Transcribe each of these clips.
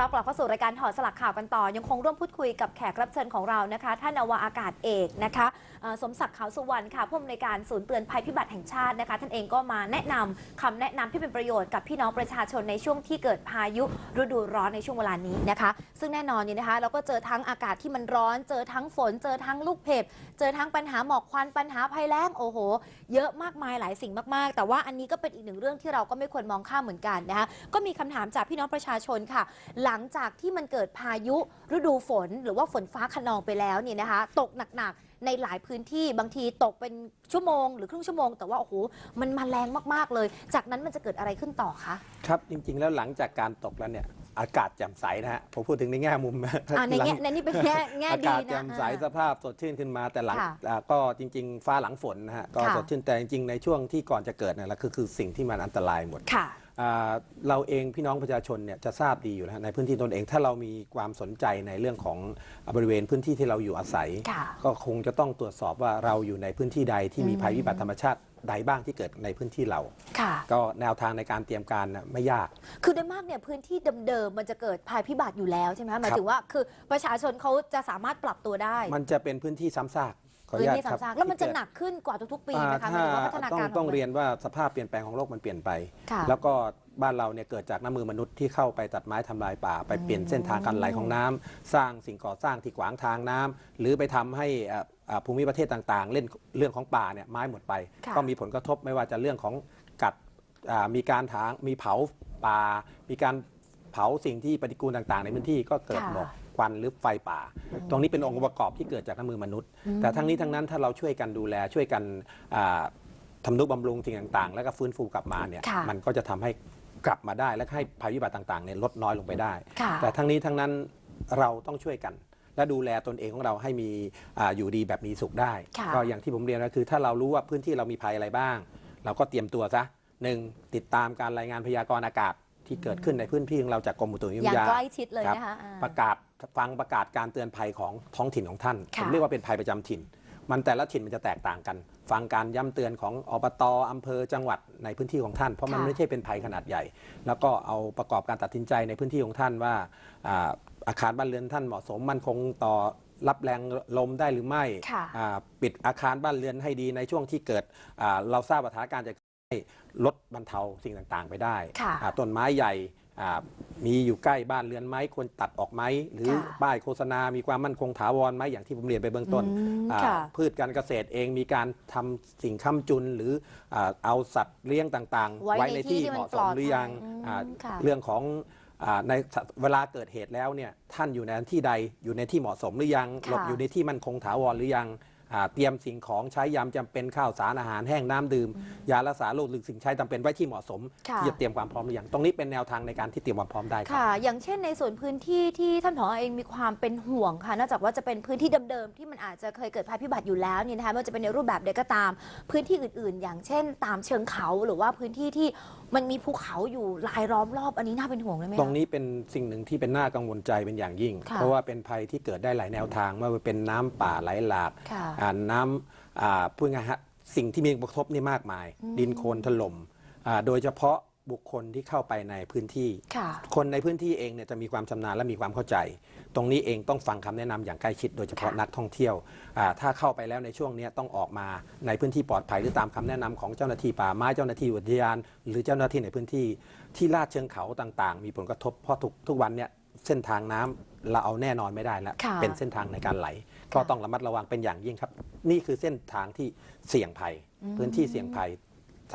รับกลับเข้าสู่รายการถอดสลักข่าวกันต่อ ยังคงร่วมพูดคุยกับแขกรับเชิญของเรานะคะ ท่านอวอากาศเอกนะคะ สมศักดิ์ขาวสุวรรณค่ะผู้อำนวยการศูนย์เตือนภัยพิบัติแห่งชาตินะคะท่านเองก็มาแนะนำคำแนะนำที่เป็นประโยชน์กับพี่น้องประชาชนในช่วงที่เกิดพายุฤดูร้อนในช่วงเวลานี้นะคะ ซึ่งแน่นอนเนี่ยนะคะ เราก็เจอทั้งอากาศที่มันร้อน เจอทั้งฝน เจอทั้งลูกเห็บเจอทั้งปัญหาหมอกควันปัญหาภัยแล้งโอ้โห เยอะมากมายหลายสิ่งมากๆ แต่ว่าอันนี้ก็เป็นอีกหนึ่งเรื่องที่เราก็ไม่ควรมองข้ามเหมือนกันนะคะก็มีคำถามจากพี่น้องประชาชนค่ะ หลังจากที่มันเกิดพายุฤดูฝน หรือว่าฝนฟ้าขนองไปแล้วเนี่ยนะคะ ตกหนักๆ ในหลายพื้นที่บางทีตกเป็นชั่วโมงหรือครึ่งชั่วโมง แต่ว่าโอ้โหมันมาแรงมากๆเลย จากนั้นมันจะเกิดอะไรขึ้นต่อคะครับจริงๆ แล้วหลังจากการตกแล้วเนี่ยอากาศแจ่มใสนะฮะผมพูดถึงในแง่มุมอ่าในหลังแง่ในนี่เป็นแง่แง่อาดีกาศนะแจ่มใสอ่าสภาพสดชื่นขึ้นมาแต่หลังค่ะอ่าก็จริง ๆ ฟ้าหลังฝนนะฮะก็ค่ะ สดชื่นแต่จริงๆในช่วงที่ก่อนจะเกิดเนี่ยแหละคือคือสิ่งที่มันอันตรายหมด ค่ะอ่า เราเองพี่น้องประชาชนเนี่ยจะทราบดีอยู่แล้วฮะในพื้นที่ตนเองถ้าเรามีความสนใจในเรื่องของบริเวณพื้นที่ที่เราอยู่อาศัยค่ะก็คงจะต้องตรวจสอบว่าเราอยู่ในพื้นที่ใดที่มีอืมภัยพิบัติธรรมชาติใดบ้างที่เกิดในพื้นที่เราค่ะก็แนวทางในการเตรียมการน่ะไม่ยาก คือโดยมากเนี่ยพื้นที่เดิมๆมันจะเกิดภัยพิบัติอยู่แล้วใช่ไหมคะหมายครับถึงว่าคือประชาชนเขาจะสามารถปรับตัวได้ มันจะเป็นพื้นที่ซ้ำซาก ขออพื้นญาตที่ครับ ซ้ำซากแล้วมันจะที่หนักขึ้นกว่าทุกๆปีอ่านะคะหมายถึงว่าพัฒนาต้อการงต้องขมัเรียนว่าสภาพเปลี่ยนแปลงของโลกมันเปลี่ยนไป ค่ะ แล้วก็บ้านเราเนี่ยเกิดจากน้ำมือมนุษย์ที่เข้าไปตัดไม้ทำลายป่า ไปเปลี่ยนเส้นทางการไหลของน้ำสร้างสิ่งก่อสร้างที่ขวางทางน้ำหรือไปทำให้อ่าอ่าภูมิประเทศต่างๆ เล่นเรื่องของป่าเนี่ยไม้หมดไป ค่ะ ก็มีผลกระทบไม่ว่าจะเรื่องของกัดอ่ามีการถางมีเผาป่า มีการเผาสิ่งที่ปฏิกูลต่างๆ ในพื้นที่ก็เกิดค่ะหมอกค วัน หรือไฟป่า ตรงนี้เป็นองค์ประกอบที่เกิดจากน้ำมือมนุษย์ แต่ทั้งนี้ทั้งนั้นถ้าเราช่วยกันดูแลช่วยกันอ่าทำนุบำรุงสิ่งต่างๆ แล้วก็ฟื้นฟูกลับมาเนี่ยค่ะ มันก็จะทำให้กลับมาได้ และให้ภัยพิบัติต่างๆเนี่ยลดน้อยลงไปได้ ค่ะ แต่ทั้งนี้ทั้งนั้นเราต้องช่วยกัน และดูแลตนเองของเราให้มีอาอยู่ดีแบบมีสุขได้ ค่ะ ก็อย่างที่ผมเรียนก็คือ ถ้าเรารู้ว่าพื้นที่เรามีภัยอะไรบ้าง เราก็เตรียมตัวซะหนึ่งติดตามการรายงานพยากรณ์อากาศ ที่เกิดขึ้นในพื้นที่ของเราจากกรมอุตุนิยมอย่างวิทยา ใกล้ชิดเลยครับนะคะอ่า ประกาศฟังประกาศการเตือนภัยของท้องถิ่นของท่านค่ะผมเรียกว่าเป็นภัยประจำถิ่น มันแต่ละถิ่นมันจะแตกต่างกัน ฟังการย้ำเตือนของอบตอำเภอจังหวัดในพื้นที่ของท่าน เพราะมันค่ะไม่ใช่เป็นภัยขนาดใหญ่ แล้วก็เอาประกอบการตัดสินใจในพื้นที่ของท่านว่าอ่าอาคารบ้านเรือนท่านเหมาะสมมันคงต่อรับแรงลมได้หรือไม่ค่ะ อ่าปิดอาคารบ้านเรือนให้ดีในช่วงที่เกิดอ่าเราทราบว่าสถานการณ์จะให้ ลดบรรเทาสิ่งต่างๆ ไปได้ค่ะอ่าต้นไม้ใหญ่อ่ามีอยู่ใกล้บ้านเรือนไหมควรตัดออกไหมหรือค่ะป้ายโฆษณา มีความมั่นคงถาวรไหมอย่างที่ผมเรียนไปเบื้องต้นอืมอ่าค่ะพืชการเกษตรเองมีการทำสิ่งค้ำจุนหรืออาเอาสัตว์เลี้ยงต่างๆ ไว้ในที่ที่เหมันมาะปสลมอดหรือยังภัยอืมอ่าค่ะเรื่องของอาในเวลาเกิดเหตุแล้วเนี่ยท่านอยู่ในที่ใดอยู่ในที่เหมาะสมหรือยังค่ะหลบอยู่ในที่มั่นคงถาวรหรือยังอ่า เตรียมสิ่งของใช้ยามจำเป็นข้าวสารอาหารแห้งน้ำดื่ม ยารักษาโรคหรือสิ่งใช้จำเป็นไว้ที่เหมาะสมค่ะที่จะเตรียมความพร้อมหรือยังตรงนี้เป็นแนวทางในการที่เตรียมความพร้อมได้ครับค่ะ อย่างเช่นในส่วนพื้นที่ที่ท่านผอเองมีความเป็นห่วงค่ะนอกจากว่าจะเป็นพื้นที่เดิมๆที่มันอาจจะเคยเกิดภัยพิบัติอยู่แล้วเนี่ยนะคะไม่ว่าจะเป็นในรูปแบบใดก็ตาม พื้นที่อื่น ๆ อย่างเช่น ตามเชิงเขาหรือว่าพื้นที่ที่มันมีภูเขาอยู่รายล้อมรอบอันนี้น่าเป็นห่วงเลยไหมคะตรงนี้เป็นสิ่งหนึ่งที่เป็นน่ากังวลใจเป็นอย่างยิ่งค่ะเพราะว่าเป็นภัยที่เกิดได้หลายแนวทางไม่ว่าเป็นน้ำป่าไหลหลากค่ะอ่าน้ำอ่าพูดง่ายๆฮะสิ่งที่มีผลกระทบนี่มากมาย ดินโคลนถล่มอ่าโดยเฉพาะบุคคลที่เข้าไปในพื้นที่ค่ะคนในพื้นที่เองเนี่ยจะมีความชำนาญและมีความเข้าใจ ตรงนี้เองต้องฟังคำแนะนำอย่างใกล้ชิด โดยเฉพาะค่ะนักท่องเที่ยวอ่าถ้าเข้าไปแล้วในช่วงเนี้ยต้องออกมาในพื้นที่ปลอดภัยหรือตามคำแนะนำของเจ้าหน้าที่ป่าไม้เจ้าหน้าที่อุทยาน หรือเจ้าหน้าที่ในพื้นที่ที่ลาดเชิงเขาต่างๆ มีผลกระทบเพราะทุกทุกวันเนี่ย เส้นทางน้ำเราเอาแน่นอนไม่ได้แล้วค่ะเป็นเส้นทางในการไหล ก็ต้องระมัดระวังเป็นอย่างยิ่งครับ นี่คือเส้นทางที่เสี่ยงภัย พื้นที่เสี่ยงภัย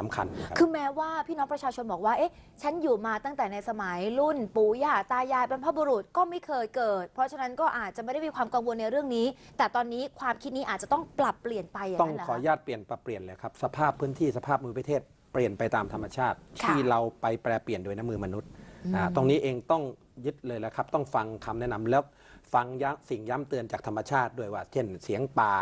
สำคัญครับคือแม้ว่าพี่น้องประชาชนบอกว่า เอ๊ะ ฉันอยู่มาตั้งแต่ในสมัยรุ่นปู่ย่าตายายบรรพบุรุษก็ไม่เคยเกิด เพราะฉะนั้นก็อาจจะไม่ได้มีความกังวลในเรื่องนี้ แต่ตอนนี้ความคิดนี้อาจจะต้องปรับเปลี่ยนไปอย่างต้องนั้นเหรอขออคะนุญาตเปลี่ยนปรับเปลี่ยนเลยครับ สภาพพื้นที่สภาพมือประเทศเปลี่ยนไปตามธรรมชาติค่ะที่เราไปแปรเปลี่ยนโดยน้ำมือมนุษย์อ่าตรงนี้เองต้อง ยึดเลยแล้วครับ ต้องฟังคำแนะนำแล้วฟังย้ำสิ่งย้ำเตือนจากธรรมชาติด้วยว่า เช่นเสียงป่า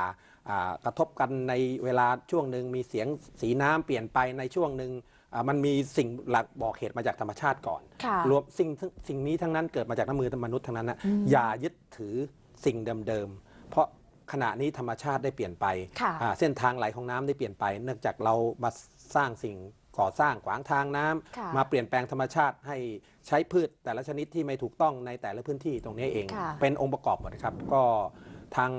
อ่ากระทบกันในเวลาช่วงหนึ่งมีเสียงสีน้ำเปลี่ยนไปในช่วงหนึ่งอ่ามันมีสิ่งหลักบอกเหตุมาจากธรรมชาติก่อนค่ะรวมสิ่งทั้งสิ่งนี้ทั้งนั้นเกิดมาจากน้ำมือมนุษย์ทั้งนั้นนะอย่ายึดถือสิ่งเดิมๆเพราะขณะนี้ธรรมชาติได้เปลี่ยนไปค่ะอ่าเส้นทางไหลของน้ำได้เปลี่ยนไป เนื่องจากเรามาสร้างสิ่ง ก่อสร้างขวางทางน้ำค่ะมาเปลี่ยนแปลงธรรมชาติให้ใช้พืชแต่ละชนิดที่ไม่ถูกต้องในแต่ละพื้นที่ตรงนี้เองค่ะเป็นองค์ประกอบหมดนะครับ ก็ทาง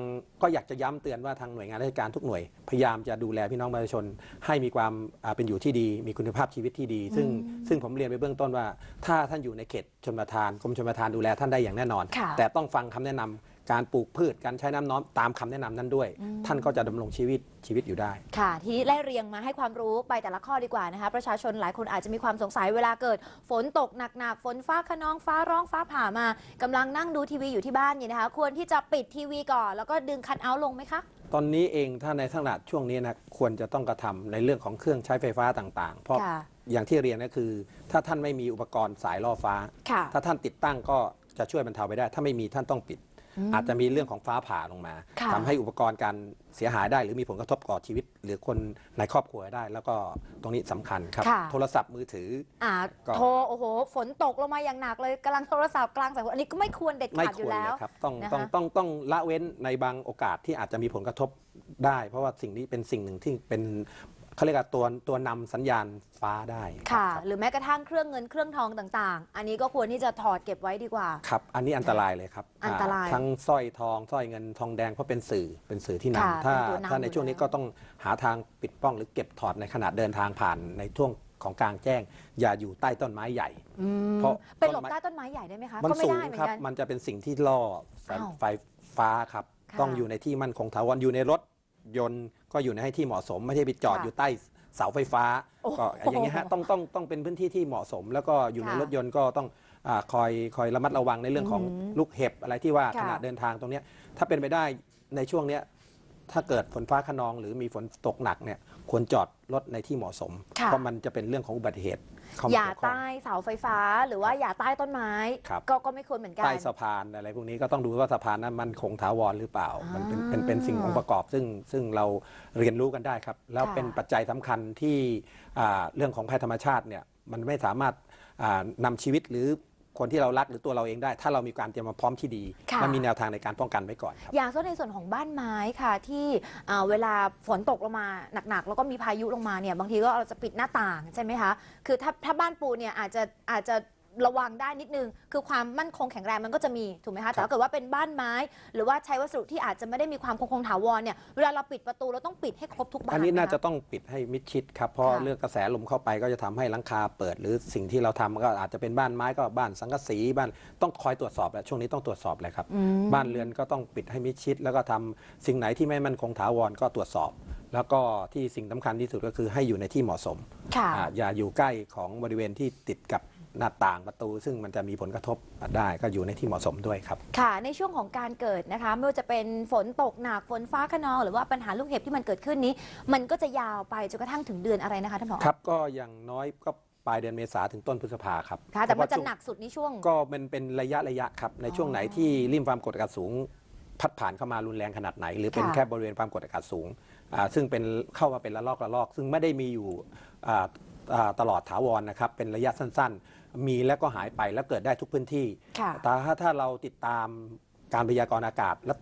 ก็อยากจะย้ำเตือนว่าทางหน่วยงานราชการทุกหน่วย พยายามจะดูแลพี่น้องประชาชน ให้มีความอ่าเป็นอยู่ที่ดี มีคุณภาพชีวิตที่ดี ซึ่งซึ่งผมเรียนไปเบื้องต้นว่า ถ้าท่านอยู่ในเขตชนประทานกรมชนประทานดูแลท่านได้อย่างแน่นอนค่ะแต่ต้องฟังคำแนะนำ การปลูกพืชการใช้น้ำน้อมตามคำแนะนำนั้นด้วย ท่านก็จะดำรงชีวิตชีวิตอยู่ได้ ค่ะ ทีนี้ไล่เรียงมาให้ความรู้ไปแต่ละข้อดีกว่านะคะ ประชาชนหลายคนอาจจะมีความสงสัยเวลาเกิด ฝนตกหนักๆฝนฟ้าขนองฟ้าร้องฟ้าผ่ามากำลังนั่งดูทีวีอยู่ที่บ้านอยู่นะคะ ควรที่จะปิดทีวีก่อน แล้วก็ดึงคัทเอาท์ลงไหมคะ ตอนนี้เองถ้าในขนาดช่วงนี้นะควรจะต้องกระทำในเรื่องของเครื่องใช้ไฟฟ้าต่างๆ เพราะค่ะ อย่างที่เรียนก็คือ ถ้าท่านไม่มีอุปกรณ์สายล่อฟ้า ค่ะ ถ้าท่านติดตั้งก็จะช่วยบรรเทาไปได้ ถ้าไม่มีท่านต้องปิด อาจจะมีเรื่องของฟ้าผ่าลงมาค่ะทำให้อุปกรณ์การเสียหายได้ หรือมีผลกระทบต่อชีวิต หรือคนในครอบครัวได้ แล้วก็ตรงนี้สำคัญครับค่ะโทรศัพท์มือถืออ่าก็โทรโอ้โห ฝนตกลงมาอย่างหนักเลยกำลังโทรศัพท์กลางสายฝนอันนี้ก็ไม่ควรเด็ดไม่ขาดคอยู่วรแล้เลวยครับต้องนะคะต้องต้องต้องละเว้นในบางโอกาสที่อาจจะมีผลกระทบได้ เพราะว่าสิ่งนี้เป็นสิ่งหนึ่งที่เป็น เขาเรียกว่าตัวตัวนำสัญญาณฟ้าได้ค่ะรับหรือแม้กระทั่งเครื่องเงินเครื่องทองต่างๆ อันนี้ก็ควรที่จะถอดเก็บไว้ดีกว่า ครับ อันนี้อันตรายเลยครับอันตรายทั้งสร้อยทองสร้อยเงินทองแดงเพราะเป็นสื่อเป็นสื่อที่ค่ะนำถ้าเป็นตัวนำถ้าในช่วงนี้อยู่แล้วก็ต้องหาทางปิดป้องหรือเก็บถอดในขณะเดินทางผ่านในช่วงของกลางแจ้ง อย่าอยู่ใต้ต้นไม้ใหญ่อืมเพราะเป็นหลบต้นไม้ใต้ต้นไม้ใหญ่ได้ไหมคะมันก็ไม่สูได้งเหมือครับนกันมันจะเป็นสิ่งที่ล่อแสงอ้าวไฟฟ้าครับค่ะต้องอยู่ในที่มั่นคงถาวรอยู่ในรถ ยนต์ก็อยู่ในให้ที่เหมาะสม ไม่ใช่ไปจอดค่ะอยู่ใต้เสาไฟฟ้าโอ้โหก็อย่างเงี้ยฮะต้องต้องต้องเป็นพื้นที่ที่เหมาะสม แล้วก็อยู่ในค่ะรถยนต์ก็ต้องอาคอยคอยระมัดระวังในเรื่องของอืมลูกเห็บอะไรที่ว่าค่ะ ขณะเดินทางตรงเนี้ยถ้าเป็นไปได้ในช่วงเนี้ยถ้าเกิดฝนฟ้าขนองหรือมีฝนตกหนักเนี่ยควรจอดรถในที่เหมาะสม ค่ะ เพราะมันจะเป็นเรื่องของอุบัติเหตุ เข้ามาอย่าเกี่ยวข้อง ใต้เสาไฟฟ้า หรือว่าอย่าใต้ต้นไม้ ครับ ก็ก็ไม่ควรเหมือนกัน ใต้สะพานอะไรพวกนี้ก็ต้องดูว่าสะพานนั้นมันคงถาวรหรือเปล่า มันเป็นเป็นเป็นสิ่งองค์ประกอบซึ่งซึ่งเราเรียนรู้กันได้ครับ แล้วค่ะเป็นปัจจัยสำคัญที่อ่าเรื่องของภัยธรรมชาติเนี่ยมันไม่สามารถอ่านำชีวิตหรือ คนที่เรารักหรือตัวเราเองได้ ถ้าเรามีการเตรียมมาพร้อมที่ดีค่ะ และมีแนวทางในการป้องกันไว้ก่อนครับ อย่างเช่นในส่วนของบ้านไม้ค่ะ ที่อ่าเวลาฝนตกลงมาหนักๆ แล้วก็มีพายุลงมาเนี่ยบางทีก็เราจะปิดหน้าต่างใช่ไหมคะ คือถ้าถ้าบ้านปูนเนี่ยอาจจะอาจจะ ระวังได้นิดนึง คือความมั่นคงแข็งแรงมันก็จะมีถูกไหมคะ แต่ถ้าเกิดว่าเป็นบ้านไม้ หรือว่าใช้วัสดุที่อาจจะไม่ได้มีความคงคงถาวรเนี่ย เวลาเราปิดประตูเราต้องปิดให้ครบทุกบานอันนี้น่าไหมคจะต้องปิดให้มิดชิดครับ เพราะค่ะ เรื่องกระแสลมเข้าไปก็จะทำให้หลังคาเปิด หรือสิ่งที่เราทำก็อาจจะเป็นบ้านไม้ก็บ้านสังกะสีบ้านต้องคอยตรวจสอบแหละช่วงนี้ต้องตรวจสอบเลยครับอืมบ้านเรือนก็ต้องปิดให้มิดชิด แล้วก็ทำสิ่งไหนที่ไม่มั่นคงถาวรก็ตรวจสอบ แล้วก็ที่สิ่งสำคัญที่สุดก็คือให้อยู่ในที่เหมาะสมค่ะ อ่าอย่าอยู่ใกล้ของบริเวณที่ติดกับ หน้าต่างประตู ซึ่งมันจะมีผลกระทบได้ก็อยู่ในที่เหมาะสมด้วยครับ ค่ะ ในช่วงของการเกิดนะคะ ไม่ว่าจะเป็นฝนตกหนักฝนฟ้าขนอง หรือว่าปัญหาลูกเห็บที่มันเกิดขึ้นนี้ มันก็จะยาวไปจนกระทั่งถึงเดือนอะไรนะคะท่านผอครับก็อย่างน้อยก็ปลายเดือนเมษาถึงต้นพฤษภาครับค่ะ แต่มันจะเพราว่าช่วงหนักสุดในช่วง ก็มันเป็นระยะระยะครับในช่วงไหนที่ริมความกดอากาศสูง พัดผ่านเข้ามารุนแรงขนาดไหน หรือเป็นค่ะ แค่บริเวณความกดอากาศสูงอ่าซึ่งเป็นเข้ามาเป็นระลอกระลอก ซึ่งไม่ได้มีอยู่อ่าอ่าตลอดถาวรนะครับเป็นระยะสั้น ๆ มีแล้วก็หายไปแล้วเกิดได้ทุกพื้นที่ ค่ะ แต่ถ้าถ้าเราติดตามการพยากรณ์อากาศและ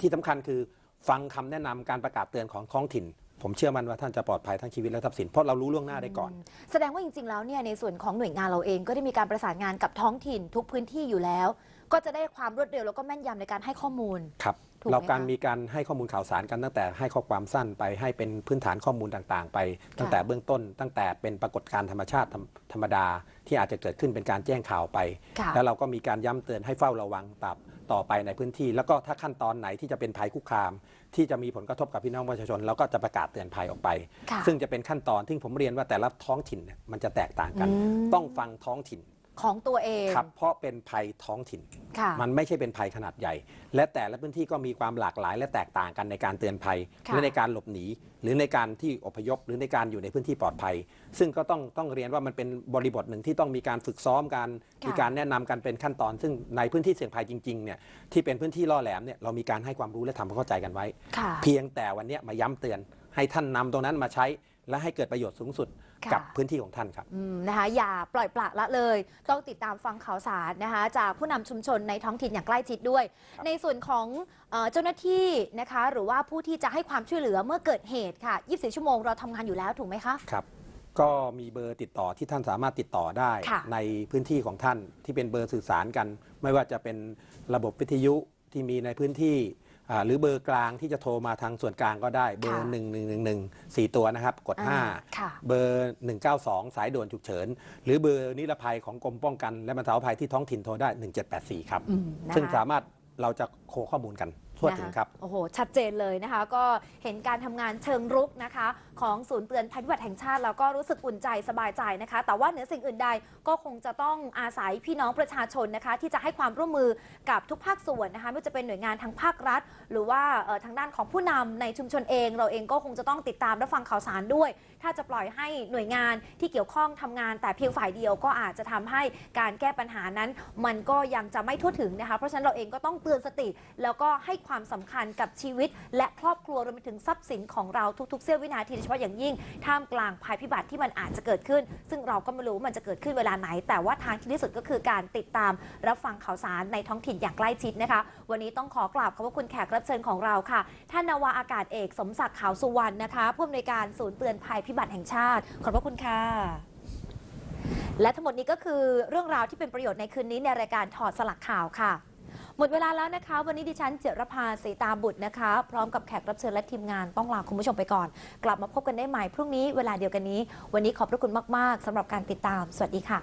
ที่สำคัญคือฟังคำแนะนำการประกาศเตือนของท้องถิ่น ผมเชื่อมั่นว่าท่านจะปลอดภัยทั้งชีวิตและทรัพย์สินเพราะเรารู้ล่วงหน้าได้ก่อน แสดงว่าจริงๆ แล้วเนี่ยในส่วนของหน่วยงานเราเองก็ได้มีการประสานงานกับท้องถิ่นทุกพื้นที่อยู่แล้ว ก็จะได้ความรวดเร็วแล้วก็แม่นยำในการให้ข้อมูล ครับถูกไหม เราการคะมีการให้ข้อมูลข่าวสารกันตั้งแต่ให้ข้อความสั้นไปให้เป็นพื้นฐานข้อมูลต่างๆ ไป ตั้งแต่เบื้องต้น ตั้งแต่เป็นปรากฏการณ์ธรรมชาติธรรมธรรมดา ที่อาจจะเกิดขึ้นเป็นการแจ้งข่าวไปค่ะแล้วเราก็มีการย้ำเตือนให้เฝ้าระวังตับต่อไปในพื้นที่ แล้วก็ถ้าขั้นตอนไหนที่จะเป็นภัยคุกคาม ที่จะมีผลกระทบกับพี่น้องประชาชนเราก็จะประกาศเตือนภัยออกไปค่ะซึ่งจะเป็นขั้นตอนที่ผมเรียนว่าแต่ละท้องถิ่นเนี่ยมันจะแตกต่างกันอืมต้องฟังท้องถิ่น ของตัวเองครับเพราะเป็นภัยท้องถิ่น ค่ะ มันไม่ใช่เป็นภัยขนาดใหญ่ และแต่ละพื้นที่ก็มีความหลากหลาย และแตกต่างกันในการเตือนภัยค่ะหรือในการหลบหนี หรือในการที่อพยพ หรือในการอยู่ในพื้นที่ปลอดภัย ซึ่งก็ต้องต้องเรียนว่ามันเป็นบริบทหนึ่งที่ต้องมีการฝึกซ้อมกันค่ะมีการแนะนำกันเป็นขั้นตอน ซึ่งในพื้นที่เสี่ยงภัยจริงๆเนี่ยที่เป็นพื้นที่ล่อแหลมเนี่ยเรามีการให้ความรู้และทำความเข้าใจกันไว้ ค่ะ เพียงแต่วันเนี้ยมาย้ำเตือนให้ท่านนำตรงนั้นมาใช้และให้เกิดประโยชน์สูงสุด ค่ะ กับพื้นที่ของท่านครับ อืมนะคะอย่าปล่อยปละละเลย ต้องติดตามฟังข่าวสารนะคะ จากผู้นำชุมชนในท้องถิ่นอย่างใกล้ชิดด้วยในส่วนของเอ่อเจ้าหน้าที่นะคะ หรือว่าผู้ที่จะให้ความช่วยเหลือเมื่อเกิดเหตุค่ะ 24 ชั่วโมงเราทำงานอยู่แล้วถูกไหมคะ ครับ ก็มีเบอร์ติดต่อที่ท่านสามารถติดต่อได้ค่ะในพื้นที่ของท่านที่เป็นเบอร์สื่อสารกัน ไม่ว่าจะเป็นระบบวิทยุที่มีในพื้นที่อ่า หรือเบอร์กลางที่จะโทรมาทางส่วนกลางก็ได้เบอร์ค่ะ1 1 1 1 4 ตัวนะครับ กดอ่าค่ะ5เบอร์ 192 สายด่วนฉุกเฉิน หรือเบอร์นิรภัยของกรมป้องกัน และบรรเทาภัยที่ท้องถิ่นโทรได้ 1784 ครับอืมนะคะซึ่งสามารถเราจะโคข้อมูลกัน ทั่วถึงครับ โอ้โห ชัดเจนเลยนะคะ ก็เห็นการทำงานเชิงรุกนะคะ ของศูนย์เตือนภัยพิบัติแห่งชาติแล้วก็รู้สึกอุ่นใจสบายใจนะคะ แต่ว่าเหนือสิ่งอื่นใดก็คงจะต้องอาศัยพี่น้องประชาชนนะคะ ที่จะให้ความร่วมมือกับทุกภาคส่วนนะคะไม่ว่าจะเป็นหน่วยงานทางภาครัฐ หรือว่าเอ่อทางด้านของผู้นำในชุมชนเอง เราเองก็คงจะต้องติดตามและฟังข่าวสารด้วย ถ้าจะปล่อยให้หน่วยงานที่เกี่ยวข้องทำงาน แต่เพียงฝ่ายเดียวก็อาจจะทำให้การแก้ปัญหานั้น มันก็ยังจะไม่ทั่วถึงนะคะ เพราะฉะนั้นเราเองก็ต้องเตือนสติแล้วก็ให้ความสำคัญกับชีวิต และครอบครัวรวมไปถึงทรัพย์สินของเราทุกๆเสี้ยววินาทีโดยเฉพาะอย่างยิ่ง ท่ามกลางภัยพิบัติที่มันอาจจะเกิดขึ้น ซึ่งเราก็ไม่รู้มันจะเกิดขึ้นเวลาไหน แต่ว่าทางที่ดีที่สุดก็คือการติดตามรับฟังข่าวสารในท้องถิ่นอย่างใกล้ชิดนะคะ วันนี้ต้องขอกราบขอบพระคุณแขกรับเชิญของเราค่ะ ท่านนาวาอากาศเอกสมศักดิ์ขาวสุวรรณนะคะผู้อำนวยการศูนย์เตือนภัยพิบัติแห่งชาติ ขอบพระคุณค่ะและทั้งหมดนี้ก็คือเรื่องราวที่เป็นประโยชน์ในคืนนี้ในรายการถอดสลักข่าวค่ะ หมดเวลาแล้วนะคะ วันนี้ดิฉันเจรภาสีตาบุตรนะคะ พร้อมกับแขกรับเชิญและทีมงานต้องลาคุณผู้ชมไปก่อน กลับมาพบกันได้ใหม่พรุ่งนี้เวลาเดียวกันนี้ วันนี้ขอบพระคุณมาก ๆสำหรับการติดตาม สวัสดีค่ะ